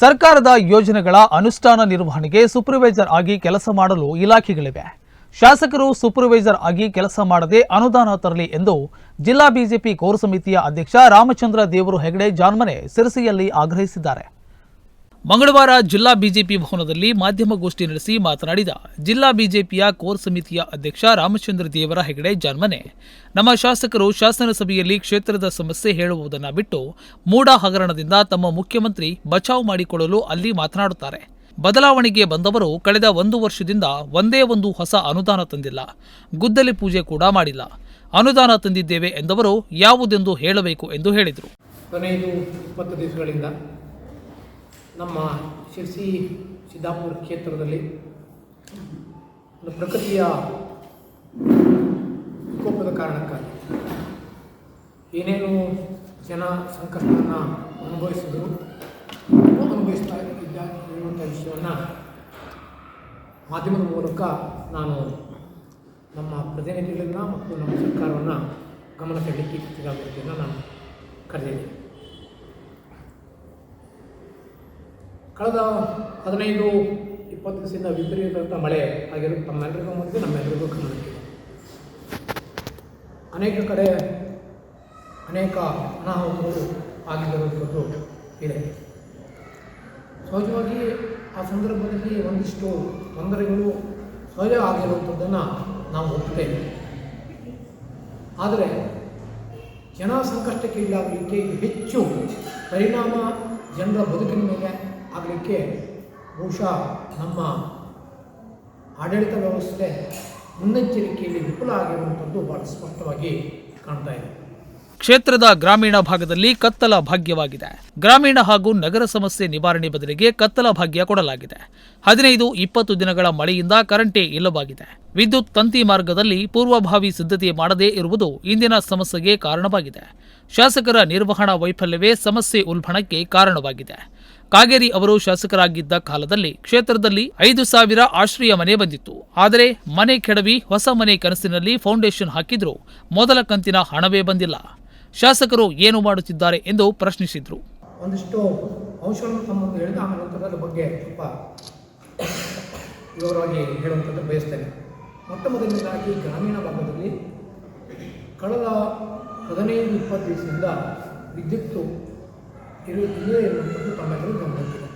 ಸರ್ಕಾರದ ಯೋಜನೆಗಳ ಅನುಷ್ಠಾನ ನಿರ್ವಹಣೆಗೆ ಸೂಪರ್ವೈಸರ್ ಆಗಿ ಕೆಲಸ ಮಾಡಲು ಇಲಾಖೆಗಳಿವೆ. ಶಾಸಕರು ಸೂಪರ್ವೈಸರ್ ಆಗಿ ಕೆಲಸ ಮಾಡದೆ ಅನುದಾನ ತರಲಿ ಎಂದು ಜಿಲ್ಲಾ ಬಿಜೆಪಿ ಕೋರ್ ಸಮಿತಿಯ ಅಧ್ಯಕ್ಷ ರಾಮಚಂದ್ರ ದೇವರು ಹೆಗಡೆ ಜಾನ್ಮನೆ ಸಿರಸಿಯಲ್ಲಿ ಆಗ್ರಹಿಸಿದ್ದಾರೆ. ಮಂಗಳವಾರ ಜಿಲ್ಲಾ ಬಿಜೆಪಿ ಭವನದಲ್ಲಿ ಮಾಧ್ಯಮಗೋಷ್ಠಿ ನಡೆಸಿ ಮಾತನಾಡಿದ ಜಿಲ್ಲಾ ಬಿಜೆಪಿಯ ಕೋರ್ ಸಮಿತಿಯ ಅಧ್ಯಕ್ಷ ರಾಮಚಂದ್ರ ದೇವರ ಹೆಗಡೆ ಜನ್ಮನೆ. ನಮ್ಮ ಶಾಸಕರು ಶಾಸನ ಸಭೆಯಲ್ಲಿ ಕ್ಷೇತ್ರದ ಸಮಸ್ಯೆ ಹೇಳುವುದನ್ನು ಬಿಟ್ಟು ಮೂಡ ಹಗರಣದಿಂದ ತಮ್ಮ ಮುಖ್ಯಮಂತ್ರಿ ಬಚಾವ್ ಮಾಡಿಕೊಳ್ಳಲು ಅಲ್ಲಿ ಮಾತನಾಡುತ್ತಾರೆ. ಬದಲಾವಣೆಗೆ ಬಂದವರು ಕಳೆದ ಒಂದು ವರ್ಷದಿಂದ ಒಂದೇ ಒಂದು ಹೊಸ ಅನುದಾನ ತಂದಿಲ್ಲ. ಗುದ್ದಲಿ ಪೂಜೆ ಕೂಡ ಮಾಡಿಲ್ಲ. ಅನುದಾನ ತಂದಿದ್ದೇವೆ ಎಂದವರು ಯಾವುದೆಂದು ಹೇಳಬೇಕು ಎಂದು ಹೇಳಿದರು. ನಮ್ಮ ಶಿರ್ಸಿ ಸಿದ್ದಾಪುರ ಕ್ಷೇತ್ರದಲ್ಲಿ ಒಂದು ಪ್ರಕೃತಿಯ ವಿಕೋಪದ ಕಾರಣಕ್ಕಾಗಿ ಏನೇನು ಜನ ಸಂಕಷ್ಟವನ್ನು ಅನುಭವಿಸಿದ್ರು, ಅನುಭವಿಸ್ತಾ ಇದ್ದ ಅನ್ನುವಂಥ ವಿಷಯವನ್ನು ಮಾಧ್ಯಮದ ಮೂಲಕ ನಾನು ನಮ್ಮ ಪ್ರತಿನಿಧಿಗಳನ್ನ ಮತ್ತು ನಮ್ಮ ಸರ್ಕಾರವನ್ನು ಗಮನ ಸೆಳೆಯಲಿಕ್ಕೆ ಪತ್ರಿಕಾಗೋಷ್ಠಿಯನ್ನು ನಾನು ಕರೆದಿದ್ದೀನಿ. ಕಳೆದ ಹದಿನೈದು, ಇಪ್ಪತ್ತು ದಿವಸದಿಂದ ವಿಪರೀತ ಮಳೆ ಆಗಿರೋದು ತಮ್ಮೆಲ್ಲರಿಗೂ ಮುಂದೆ ನಮ್ಮೆಲ್ಲರಿಗೂ ಗಮನಕ್ಕಿದೆ. ಅನೇಕ ಕಡೆ ಅನೇಕ ಅನಾಹುತಗಳು ಆಗಿರುವಂಥದ್ದು ಇದೆ. ಸಹಜವಾಗಿ ಆ ಸಂದರ್ಭದಲ್ಲಿ ಒಂದಿಷ್ಟು ತೊಂದರೆಗಳು ಸಹಜ ಆಗಿರುವಂಥದ್ದನ್ನು ನಾವು ಒಪ್ತೇವೆ. ಆದರೆ ಜನ ಸಂಕಷ್ಟಕ್ಕೆ ಈಡಾಗಲಿಕ್ಕೆ ಹೆಚ್ಚು ಪರಿಣಾಮ ಜನರ ಬದುಕಿನ ಮೇಲೆ ಆಗಲಿಕ್ಕೆ ಬಹುಶಃ ನಮ್ಮ ಆಡಳಿತ ವ್ಯವಸ್ಥೆ ಮುನ್ನೆಚ್ಚರಿಕೆಯಲ್ಲಿ ವಿಫಲ ಆಗಿರುವಂಥದ್ದು ಬಹಳ ಸ್ಪಷ್ಟವಾಗಿ ಕಾಣ್ತಾ ಇದೆ. ಕ್ಷೇತ್ರದ ಗ್ರಾಮೀಣ ಭಾಗದಲ್ಲಿ ಕತ್ತಲ ಭಾಗ್ಯವಾಗಿದೆ. ಗ್ರಾಮೀಣ ಹಾಗೂ ನಗರ ಸಮಸ್ಯೆ ನಿವಾರಣೆ ಬದಲಿಗೆ ಕತ್ತಲ ಭಾಗ್ಯ ಕೊಡಲಾಗಿದೆ. ಹದಿನೈದು, ಇಪ್ಪತ್ತು ದಿನಗಳ ಮಳೆಯಿಂದ ಕರೆಂಟೇ ಇಲ್ಲವಾಗಿದೆ. ವಿದ್ಯುತ್ ತಂತಿ ಮಾರ್ಗದಲ್ಲಿ ಪೂರ್ವಭಾವಿ ಸಿದ್ಧತೆ ಮಾಡದೇ ಇರುವುದು ಇಂದಿನ ಸಮಸ್ಯೆಗೆ ಕಾರಣವಾಗಿದೆ. ಶಾಸಕರ ನಿರ್ವಹಣಾ ವೈಫಲ್ಯವೇ ಸಮಸ್ಯೆ ಉಲ್ಬಣಕ್ಕೆ ಕಾರಣವಾಗಿದೆ. ಕಾಗೇರಿ ಅವರು ಶಾಸಕರಾಗಿದ್ದ ಕಾಲದಲ್ಲಿ ಕ್ಷೇತ್ರದಲ್ಲಿ ಐದು ಸಾವಿರ ಆಶ್ರಯ ಮನೆ ಬಂದಿತ್ತು. ಆದರೆ ಮನೆ ಕೆಡವಿ ಹೊಸ ಮನೆ ಕನಸಿನಲ್ಲಿ ಫೌಂಡೇಶನ್ ಹಾಕಿದ್ರು ಮೊದಲ ಕಂತಿನ ಹಣವೇ ಬಂದಿಲ್ಲ. ಶಾಸಕರು ಏನು ಮಾಡುತ್ತಿದ್ದಾರೆ ಎಂದು ಪ್ರಶ್ನಿಸಿದ್ರು. ಒಂದಿಷ್ಟು ಅಂಶಗಳನ್ನು ಬಗ್ಗೆ ವಿವರವಾಗಿ ಹೇಳುವಂಥದ್ದು ಬಯಸ್ತೇನೆ. ಮೊಟ್ಟ ಮೊದಲನೇದಾಗಿ ಗ್ರಾಮೀಣ ಭಾಗದಲ್ಲಿ ಕಳೆದ ಹದಿನೈದು, ಇಪ್ಪತ್ತು ದಿವಸದಿಂದ ವಿದ್ಯುತ್ತು ಇರು ಇಲ್ಲೇ ಇರುವಂಥದ್ದು ತಮ್ಮೆಲ್ಲರೂ ಗಮನಿಸಿದೆ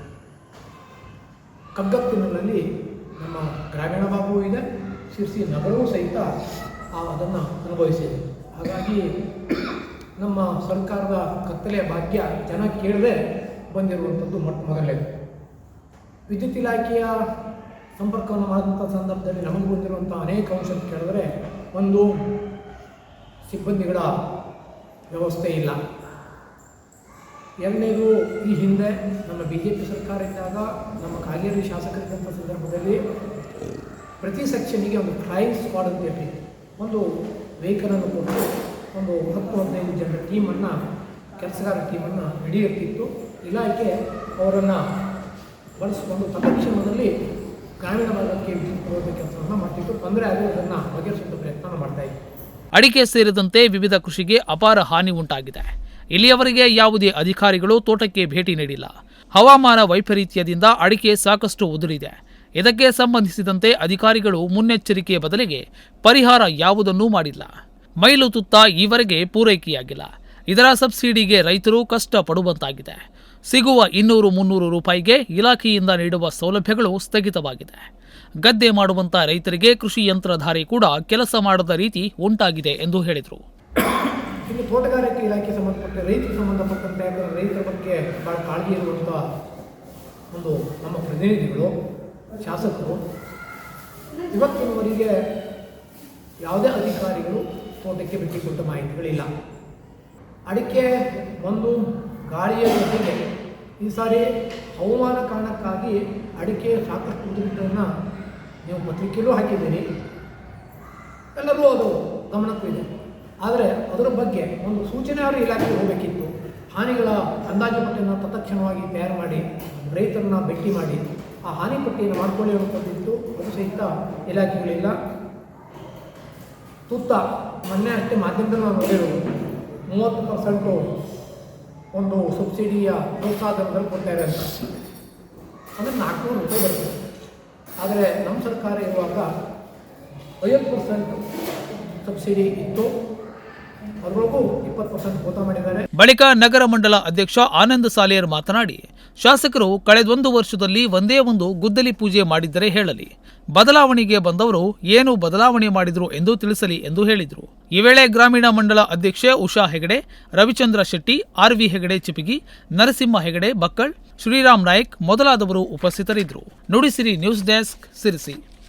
ಕಗ್ಗತ್ತಿನಲ್ಲಿ ನಮ್ಮ ಗ್ರಾಮೀಣ ಭಾಗವೂ ಇದೆ, ಶಿರ್ಸಿ ನಗರವೂ ಸಹಿತ ಅದನ್ನು ಅನುಭವಿಸಿದೆ. ಹಾಗಾಗಿ ನಮ್ಮ ಸರ್ಕಾರದ ಕತ್ತಲೆಯ ಭಾಗ್ಯ ಜನ ಕೇಳದೆ ಬಂದಿರುವಂಥದ್ದು ಮೊಟ್ಟ ಮೊದಲೇ. ವಿದ್ಯುತ್ ಇಲಾಖೆಯ ಸಂಪರ್ಕವನ್ನು ಮಾಡಿದಂಥ ಸಂದರ್ಭದಲ್ಲಿ ನಮಗೆ ಬಂದಿರುವಂಥ ಅನೇಕ ಅಂಶ ಕೇಳಿದ್ರೆ ಒಂದು ಸಿಬ್ಬಂದಿಗಳ ವ್ಯವಸ್ಥೆ ಇಲ್ಲ. ಎರಡನೇದು ಈ ಹಿಂದೆ ನಮ್ಮ ಬಿ ಜೆ ಪಿ ಸರ್ಕಾರ ಇದ್ದಾಗ ನಮ್ಮ ಕಾಗೇರಿ ಶಾಸಕರಿದ್ದಂಥ ಸಂದರ್ಭದಲ್ಲಿ ಪ್ರತಿ ಸೆಕ್ಷನಿಗೆ ಒಂದು ಫ್ಲೈಯಿಂಗ್ ಸ್ಕ್ವಾಡ್ ಅಂತ ಹೇಳಿ ಒಂದು ವೆಹಿಕಲನ್ನು ಕೊಟ್ಟು ಒಂದು ಹತ್ತು ಹದಿನೈದು ಜನರ ಟೀಮನ್ನು ಕೆಲಸಗಾರ ಟೀಮನ್ನು ಹಿಡಿಯುತ್ತಿತ್ತು ಇಲಾಖೆ ಅವರನ್ನು ಬಳಸಿಕೊಂಡು ತಕ್ಷಣದಲ್ಲಿ ಗ್ರಾಮೀಣ ಭಾಗಕ್ಕೆ ವಿದ್ಯುತ್ ಕೆಲಸವನ್ನು ಮಾಡ್ತಿತ್ತು. ತೊಂದರೆ ಆಗುವುದನ್ನು ಬಗೆಹರಿಸುವ ಪ್ರಯತ್ನ ಮಾಡ್ತಾ ಇತ್ತು ಅಡಿಕೆ ಸೇರಿದಂತೆ ವಿವಿಧ ಕೃಷಿಗೆ ಅಪಾರ ಹಾನಿ ಉಂಟಾಗಿದೆ. ಇಲ್ಲಿಯವರೆಗೆ ಯಾವುದೇ ಅಧಿಕಾರಿಗಳು ತೋಟಕ್ಕೆ ಭೇಟಿ ನೀಡಿಲ್ಲ. ಹವಾಮಾನ ವೈಪರೀತ್ಯದಿಂದ ಅಡಿಕೆ ಸಾಕಷ್ಟು ಉದುರಿದೆ. ಇದಕ್ಕೆ ಸಂಬಂಧಿಸಿದಂತೆ ಅಧಿಕಾರಿಗಳು ಮುನ್ನೆಚ್ಚರಿಕೆ ಬದಲಿಗೆ ಪರಿಹಾರ ಯಾವುದನ್ನೂ ಮಾಡಿಲ್ಲ. ಮೈಲು ತುತ್ತ ಈವರೆಗೆ ಪೂರೈಕೆಯಾಗಿಲ್ಲ. ಇದರ ಸಬ್ಸಿಡಿಗೆ ರೈತರು ಕಷ್ಟ ಪಡುವಂತಾಗಿದೆ ಸಿಗುವ ಇನ್ನೂರು ಮುನ್ನೂರು ರೂಪಾಯಿಗೆ ಇಲಾಖೆಯಿಂದ ನೀಡುವ ಸೌಲಭ್ಯಗಳು ಸ್ಥಗಿತವಾಗಿದೆ. ಗದ್ದೆ ಮಾಡುವಂಥ ರೈತರಿಗೆ ಕೃಷಿ ಯಂತ್ರಧಾರಿ ಕೂಡ ಕೆಲಸ ಮಾಡದ ರೀತಿ ಉಂಟಾಗಿದೆ ಎಂದು ಹೇಳಿದರು. ತೋಟಗಾರಿಕೆ ಇಲಾಖೆ ರೈತರಿಗೆ ಸಂಬಂಧಪಟ್ಟಂತೆ ಯಾಕಂದ್ರೆ ರೈತರ ಬಗ್ಗೆ ಭಾಳ ಕಾಳಜಿ ಇರುವಂಥ ಒಂದು ನಮ್ಮ ಪ್ರತಿನಿಧಿಗಳು, ಶಾಸಕರು, ಇವತ್ತಿನವರೆಗೆ ಯಾವುದೇ ಅಧಿಕಾರಿಗಳು ತೋಟಕ್ಕೆ ಭೇಟಿ ಕೊಟ್ಟ ಮಾಹಿತಿಗಳಿಲ್ಲ. ಅಡಿಕೆ ಒಂದು ಗಾಳಿಯ ಜೊತೆಗೆ ಈ ಸಾರಿ ಹವಾಮಾನ ಕಾರಣಕ್ಕಾಗಿ ಅಡಿಕೆ ಸಾಕಷ್ಟು ಉದುರಿದ್ದನ್ನು ನೀವು ಪತ್ರಿಕೆಯಲ್ಲೂ ಹಾಕಿದ್ದೀರಿ. ಎಲ್ಲರೂ ಅದು ಗಮನಕ್ಕೂ ಇದೆ. ಆದರೆ ಅದರ ಬಗ್ಗೆ ಒಂದು ಸೂಚನೆ ಅವರು ಇಲಾಖೆಗೆ ಹೋಗಬೇಕಿತ್ತು. ಹಾನಿಗಳ ಅಂದಾಜು ಪಟ್ಟಿಯನ್ನು ತತ್ಕ್ಷಣವಾಗಿ ತಯಾರು ಮಾಡಿ, ರೈತರನ್ನ ಭೇಟಿ ಮಾಡಿ, ಆ ಹಾನಿ ಪಟ್ಟಿಯನ್ನು ಮಾಡಿಕೊಳ್ಳಿ ಅನ್ನುವಂಥದ್ದಿತ್ತು ಅದು ಸಹಿತ ಇಲಾಖೆಗಳಿಲ್ಲ. ತುತ್ತ ಮೊನ್ನೆ ಅಷ್ಟೇ ಮಾಧ್ಯಮದಲ್ಲಿ ನಾವು ನೋಡಿರೋದು ಮೂವತ್ತು ಪರ್ಸೆಂಟು ಒಂದು ಸಬ್ಸಿಡಿಯ ಪ್ರೋತ್ಸಾಹದಲ್ಲಿ ಕೊಡ್ತಾರೆ ಅಂತ. ಅಂದರೆ ನಾಲ್ಕುನೂರು ರೂಪಾಯಿ ಬರುತ್ತೆ. ಆದರೆ ನಮ್ಮ ಸರ್ಕಾರ ಇರುವಾಗ ಐವತ್ತು ಪರ್ಸೆಂಟ್ ಸಬ್ಸಿಡಿ ಇತ್ತು. ಬಳಿಕ ನಗರ ಮಂಡಲ ಅಧ್ಯಕ್ಷ ಆನಂದ್ ಸಾಲಿಯರ್ ಮಾತನಾಡಿ, ಶಾಸಕರು ಕಳೆದೊಂದು ವರ್ಷದಲ್ಲಿ ಒಂದೇ ಒಂದು ಗುದ್ದಲಿ ಪೂಜೆ ಮಾಡಿದ್ದರೆ ಹೇಳಲಿ. ಬದಲಾವಣೆಗೆ ಬಂದವರು ಏನು ಬದಲಾವಣೆ ಮಾಡಿದ್ರು ಎಂದು ತಿಳಿಸಲಿ ಎಂದು ಹೇಳಿದರು. ಈ ವೇಳೆ ಗ್ರಾಮೀಣ ಮಂಡಲ ಅಧ್ಯಕ್ಷೆ ಉಷಾ ಹೆಗಡೆ, ರವಿಚಂದ್ರ ಶೆಟ್ಟಿ, ಆರ್ ವಿ ಹೆಗಡೆ ಚಿಪಿಗಿ ನರಸಿಂಹ ಹೆಗಡೆ ಬಕ್ಕಳ್, ಶ್ರೀರಾಮ್ ನಾಯ್ಕ್ ಮೊದಲಾದವರು ಉಪಸ್ಥಿತರಿದ್ದರು. Nudisiri news desk, Sirsi.